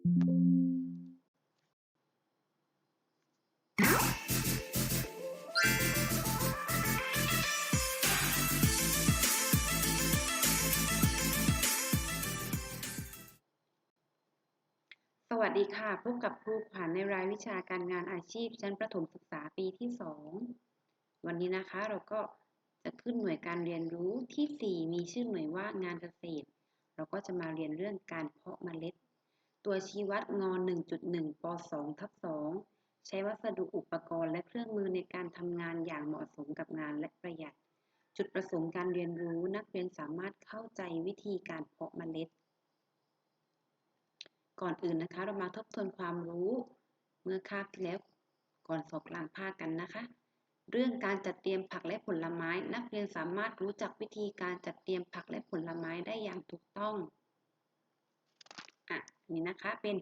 สวัสดีค่ะ พบกับครูขวัญในรายวิชาการงานอาชีพ ชั้นประถมศึกษาปีที่ 2 วันนี้นะคะเราก็จะขึ้นหน่วยการเรียนรู้ที่ 4 มีชื่อหน่วยว่างานเกษตร เราก็จะมาเรียนเรื่องการเพาะเมล็ด ตัวชี้วัดงอ1.1 ป 2 ทับ 2 ใช้วัสดุอุปกรณ์และเครื่องมือในการทำงานอย่างเหมาะสมกับงานและประหยัด จุดประสงค์การเรียนรู้นักเรียนสามารถเข้าใจวิธีการเพาะเมล็ด ก่อนอื่นนะคะ เรามาทบทวนความรู้ เมื่อคาบที่แล้วก่อนสอบกลางภาคกันนะคะ เรื่องการจัดเตรียมผักและผลไม้ นักเรียนสามารถรู้จักวิธีการจัดเตรียมผักและผลไม้ได้อย่างถูกต้อง นี่นะคะ เป็น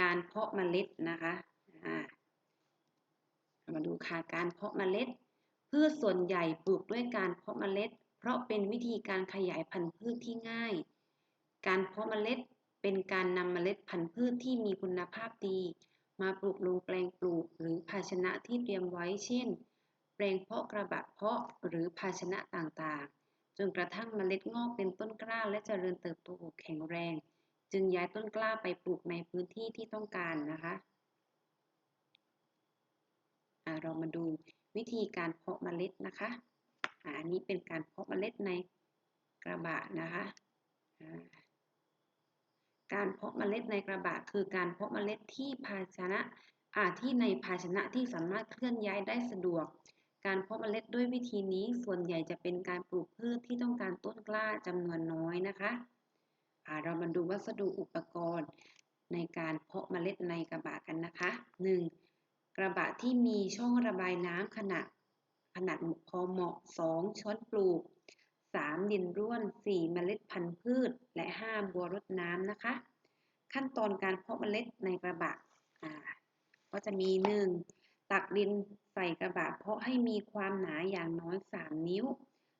การเพาะเมล็ดนะคะามาดูค่ะการเพาะเมล็ดพืชส่วนใหญ่ปลูกด้วยการเพาะเมล็ด เพราะเป็นวิธีการขยายพันธุ์พืชที่ง่าย การเพาะเมล็ดเป็นการนำเมล็ดพันธุ์พืชที่มีคุณภาพดี มาปลูกลงแปลงปลูกหรือภาชนะที่เตรียมไว้ เช่น แปลงเพาะกระบะเพาะหรือภาชนะต่างๆ จนกระทั่งเมล็ดงอกเป็นต้นกล้าและเจริญเติบโตแข็งแรง จึงย้ายต้นกล้าไปปลูกในพื้นที่ที่ต้องการนะคะเรามาดูวิธีการเพาะเมล็ดนะคะอันนี้เป็นการเพาะเมล็ดในกระบะนะคะการเพาะเมล็ดในกระบะคือการเพาะเมล็ดที่ภาชนะที่ในภาชนะที่สามารถเคลื่อนย้ายได้สะดวก การเพาะเมล็ดด้วยวิธีนี้ส่วนใหญ่จะเป็นการปลูกพืชที่ต้องการต้นกล้าจำนวนน้อยนะคะ เรามาดูวัสดุอุปกรณ์ในการเพาะเมล็ดในกระบะกันนะคะ 1. กระบะที่มีช่องระบายน้ำขนาดขนาดพอเหมาะ 2 ช้อนปลูก 3. ดินร่วน 4. เมล็ดพันธุ์พืช และ 5. บัวรดน้ำนะคะ ขั้นตอนการเพาะเมล็ดในกระบะก็จะมี 1. ตักดินใส่กระบะเพาะให้มีความหนาอย่างน้อย 3 นิ้ว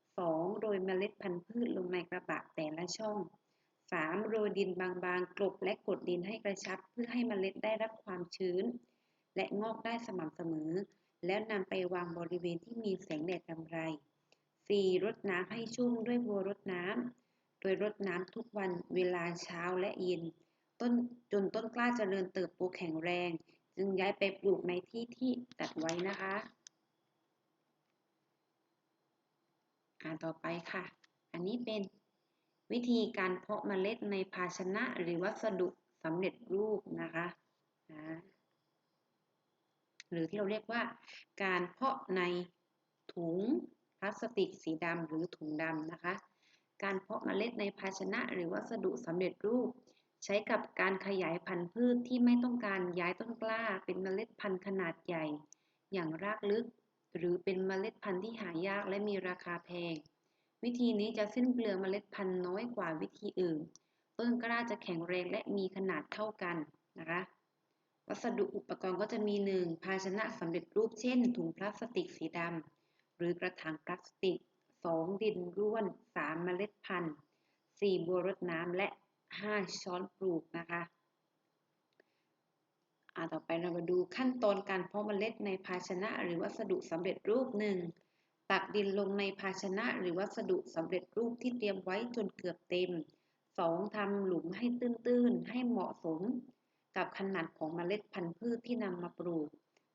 2. โรยเมล็ดพันธุ์พืชลงในกระบะแต่ละช่อง 3. โรยดินบางๆ กลบและกดดินให้กระชับเพื่อให้เมล็ดได้รับความชื้น และงอกได้สม่ำเสมอ แล้วนำไปวางบริเวณที่มีแสงแดดกำไร 4. รดน้ำให้ชุ่มด้วยบัวรดน้ำ โดยรดน้ำทุกวันเวลาเช้าและเย็น ต้นจนต้นกล้าเจริญเติบโตแข็งแรง จึงย้ายไปปลูกในที่ที่ตัดไว้นะคะอ่านต่อไปค่ะ อันนี้เป็น วิธีการเพาะเมล็ดในภาชนะหรือวัสดุสำเร็จรูปนะคะหรือที่เราเรียกว่า การเพาะในถุงพลาสติกสีดำหรือถุงดำนะคะ การเพาะเมล็ดในภาชนะหรือวัสดุสำเร็จรูป ใช้กับการขยายพันธุ์พืชที่ไม่ต้องการย้ายต้นกล้า เป็นเมล็ดพันธุ์ขนาดใหญ่ อย่างรากลึก หรือเป็นเมล็ดพันธุ์ที่หายากและมีราคาแพง วิธีนี้จะสิ้นเปลืองเมล็ดพันธุ์น้อยกว่าวิธีอื่น ต้นกล้าจะแข็งแรงและมีขนาดเท่ากันนะคะ วัสดุอุปกรณ์ก็จะมี 1. ภาชนะสำเร็จรูปเช่น ถุงพลาสติกสีดำหรือกระถางพลาสติก 2. ดินร่วน 3. เมล็ดพันธุ์ 4. บัวรดน้ำและ 5. ช้อนปลูกนะคะอ่าต่อไปเรามาดูขั้นตอนการเพาะเมล็ดในภาชนะหรือวัสดุสำเร็จรูปหนึ่ง ตักดินลงในภาชนะหรือวัสดุสำเร็จรูปที่เตรียมไว้จนเกือบเต็ม 2. ทำหลุมให้ตื้นๆ ให้เหมาะสมกับขนาดของเมล็ดพันธุ์พืชที่นำมาปลูก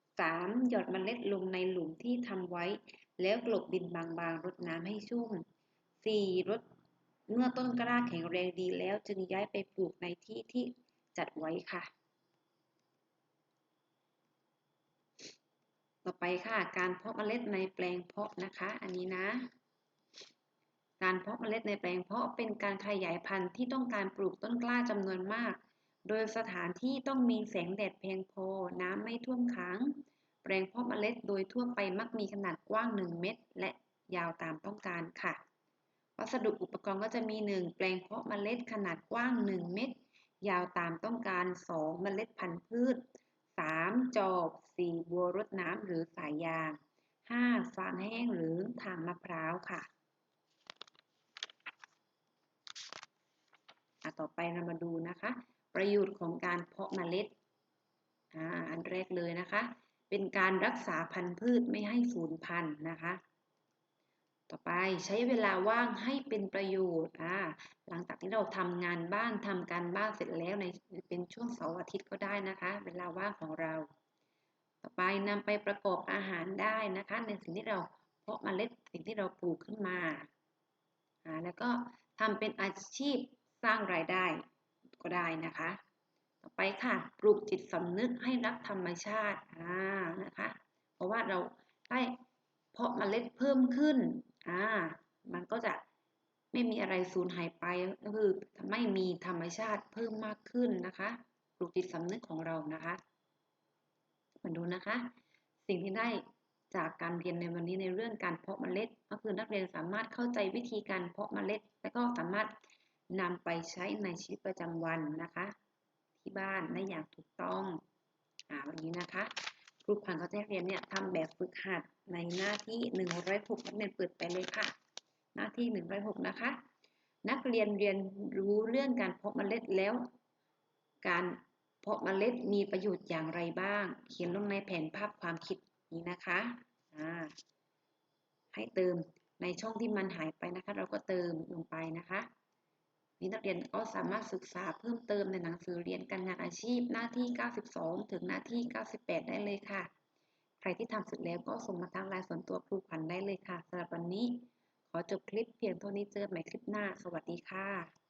3. หยอดเมล็ดลงในหลุมที่ทำไว้ แล้วกลบดินบางๆ รดน้ำให้ชุ่ม 4. รดเมื่อต้นกล้าแข็งแรงดีแล้วจึงย้ายไปปลูกในที่ที่จัดไว้ค่ะ ต่อไปค่ะ การเพาะเมล็ดในแปลงเพาะนะคะ อันนี้นะ การเพาะเมล็ดในแปลงเพาะเป็นการขยายพันธุ์ที่ต้องการปลูกต้นกล้าจำนวนมาก โดยสถานที่ต้องมีแสงแดดเพียงพอ น้ำไม่ท่วมขัง แปลงเพาะเมล็ดโดยทั่วไปมักมีขนาดกว้าง 1 เมตร และยาวตามต้องการค่ะ วัสดุอุปกรณ์ก็จะมี 1 แปลงเพาะเมล็ดขนาดกว้าง 1 เมตร ยาวตามต้องการ 2 เมล็ดพันธุ์พืช 3. จอบ 4. บัวรดน้ำหรือสายยาง 5. ฟางแห้งหรือทางมะพร้าวค่ะต่อไปเรามาดูนะคะ ประโยชน์ของการเพาะเมล็ดออันแรกเลยนะคะ เป็นการรักษาพันธุ์พืชไม่ให้สูญพันธุ์นะคะ ต่อไปใช้เวลาว่างให้เป็นประโยชน์อ่าหลังจากที่เราทำงานบ้านทำการบ้านเสร็จแล้วในเป็นช่วงเสาร์อาทิตย์ก็ได้นะคะ เวลาว่างของเรา ต่อไปนำไปประกอบอาหารได้นะคะ ในสิ่งที่เราเพาะเมล็ดสิ่งที่เราปลูกขึ้นมาอ่าแล้วก็ทำเป็นอาชีพสร้างรายได้ก็ได้นะคะ ต่อไปค่ะปลูกจิตสำนึกให้รักธรรมชาติอ่านะคะ เพราะว่าเราได้เพาะเมล็ดเพิ่มขึ้น อ่า มันก็จะไม่มีอะไรสูญหายไปก็คือไม่มีธรรมชาติเพิ่มมากขึ้นนะคะปลูกจิตสำนึกของเรานะคะมาดูนะคะ สิ่งที่ได้จากการเรียนในวันนี้ในเรื่องการเพาะเมล็ด ก็คือนักเรียนสามารถเข้าใจวิธีการเพาะเมล็ด และก็สามารถนำไปใช้ในชีวิตประจำวันนะคะ ที่บ้านได้อย่างถูกต้องอ่าวันนี้นะคะ ครูพันธ์ก็จะเรียนเนี่ยทำแบบฝึกหัดในหน้าที่ 106นักเรียนเปิดไปเลยค่ะ หน้าที่ 106 นะคะ นักเรียนเรียนรู้เรื่องการเพาะเมล็ดแล้ว การเพาะเมล็ดมีประโยชน์อย่างไรบ้าง เขียนลงในแผนภาพความคิดนี้นะคะให้เติมในช่องที่มันหายไปนะคะ เราก็เติมลงไปนะคะ นี่นักเรียนก็สามารถศึกษาเพิ่มเติมในหนังสือเรียนการงานอาชีพหน้าที่ 92 ถึงหน้าที่ 98 ได้เลยค่ะ ใครที่ทำเสร็จแล้วก็ส่งมาทางไลน์ส่วนตัวครูขวัญได้เลยค่ะสำหรับวันนี้ ขอจบคลิปเพียงเท่านี้เจอกันใหม่คลิปหน้า สวัสดีค่ะ